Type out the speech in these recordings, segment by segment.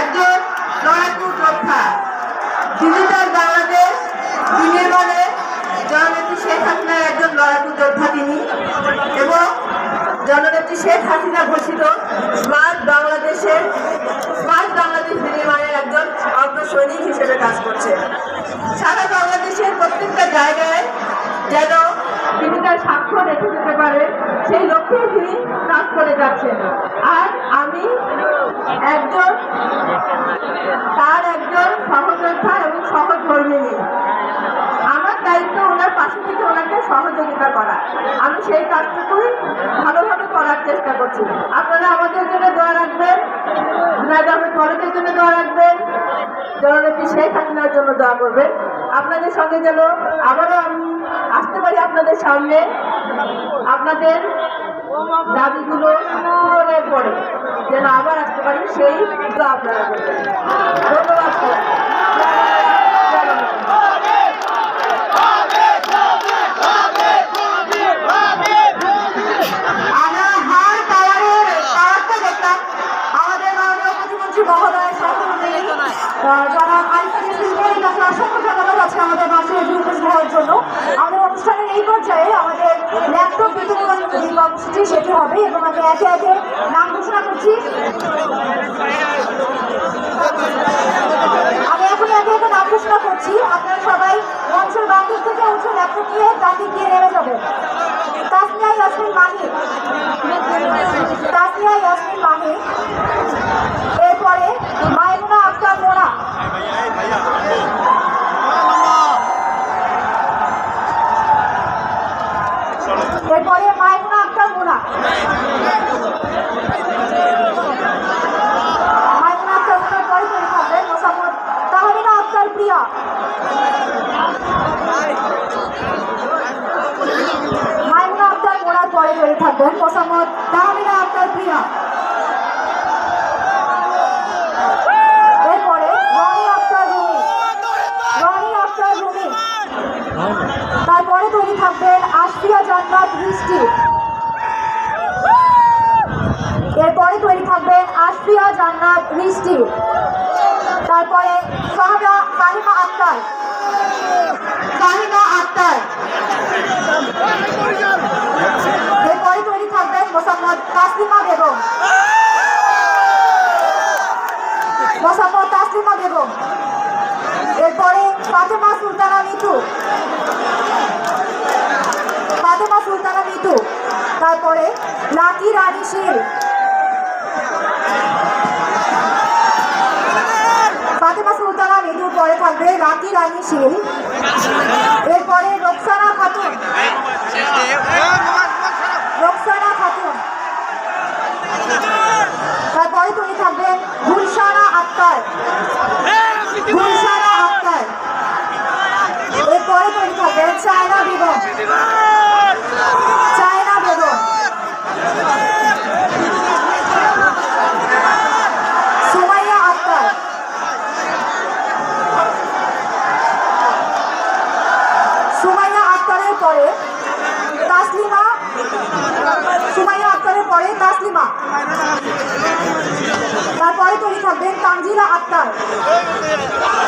একজন লড়াকু যোদ্ধা। ডিজিটাল বাংলাদেশ বিনির্মাণে জননেত্রী শেখ হাসিনার একজন লড়াকু যোদ্ধা তিনি এবং জননেত্রী শেখ হাসিনা ঘোষিত স্মার্ট বাংলাদেশের স্মার্ট বাংলাদেশ বিনির্মাণের একজন অগ্রসৈনিক হিসেবে কাজ করছে। সারা বাংলাদেশের প্রত্যেকটা জায়গায় যেন তিনি তার সাক্ষ্য রেখে যেতে পারে, সেই লক্ষ্যে তিনি কাজ করে যাচ্ছেন। আর আমি একজন তার একজন সহযোদ্ধা এবং সহধর্মিনী আমার দায়িত্ব ওনার পাশে থেকে ওনাকে সহযোগিতা করা আমি সেই কাজটুকুই ভালোভাবে করার চেষ্টা করছি। আপনারা আমাদের জন্য দোয়া রাখবেন। জুনায়দ আহমেদ কলেজের জন্য দোয়া রাখবেন। জননেত্রী শেখ হাসিনার জন্য দোয়া করবেন। আপনাদের সঙ্গে যেন আবারও আমি আসতে পারি আপনাদের সামনে। আপনাদের দাবিগুলো পূরণের পরে যেন আবার আসতে পারি, সেই আপনারা জন্য। আমাদের অনুষ্ঠানের এই পর্যায়ে আমাদের ল্যাপটপ বিতরণ যে কর্মসূচি সেটি হবে এবং আমি একে একে নাম ঘোষণা করছি। আমি এখন একে একে নাম ঘোষণা করছি। আপনারা সবাই মঞ্চের বাম থেকে উঠে ল্যাপটপ নিয়ে দিক দিয়ে নেমে যাবেন। তাসমিয়া ইয়াসমিন মাহি তাসমিয়া ইয়াসমিন মাহি এরপরে মাইমুনা আক্তার মোনা এরপরে মাইমুনা আক্তার মোনা। মাইমুনা আক্তার মোনার পরে তৈরি থাকবেন মোসাম্মদ তাহমিনা, আক্তার প্রিয়া। মাইমুনা আক্তার মোনার পরে তৈরি থাকবেন মোসাম্মদ তাহমিনা, আক্তার প্রিয়া এরপরে রনি আক্তার রুমি রনি আক্তার রুমি তারপরে তৈরি থাকবেন জান্নাত বৃষ্টি এরপরে তৈরি থাকবেন আশফিয়া জান্নাত বৃষ্টি তারপরে সাহাবা ফাহিমা আক্তার। ফাহিমা আক্তার। এরপরে তৈরি থাকবেন মোসাম্মদ তাসলিমা বেগম। মোসাম্মদ তাসলিমা বেগম। এরপরে ফাতেমা সুলতানা মিতু ফাতেমা সুলতানা মিতু তারপরে লাকি রানী শীল। ফাতেমা সুলতানা মিতুর পরে থাকবে লাকি রানী শীল। এরপরে রোকসানা খাতুন রোকসানা খাতুন তারপরে তুমি থাকবেন গুলশানা আক্তার গুলশানা আক্তার এরপরে তৈরি থাকবেন চায়না বেগম চায়না বেগম সুমাইয়া আক্তার সুমাইয়া আক্তারের পরে তাসলিমা সুমাইয়া আক্তারের পরে তাসলিমা তারপরে তৈরি থাকবেন তানজিলা আক্তার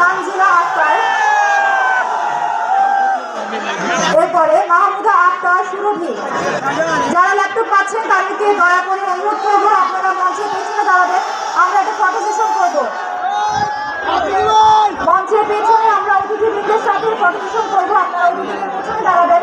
তানজিলা আক্তার। এরপরে মাহমুদা আক্তার সুরভি। যারা ল্যাপটপ পাচ্ছেন তাদেরকে দয়া করে অনুরোধ করব, আপনারা মঞ্চের পেছনে দাঁড়াবেন। আমরা একটা ফটো সেশন করব। মঞ্চের পেছনে আমরা অতিথিবৃন্দের সাথে ফটো সেশন করব, আপনারা অতিথিদের পেছনে দাঁড়াবেন।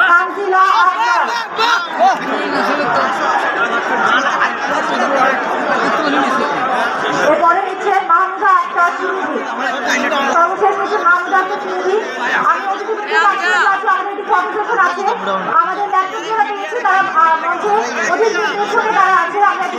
তানজিলা এরপরে নিচ্ছে মামদা আক্তার সুনিধি সর্বশেষ নিচ্ছে মামদা আক্তার সুনিধি আমাদের তারা মঞ্চে তারা আছে, আমরা একটু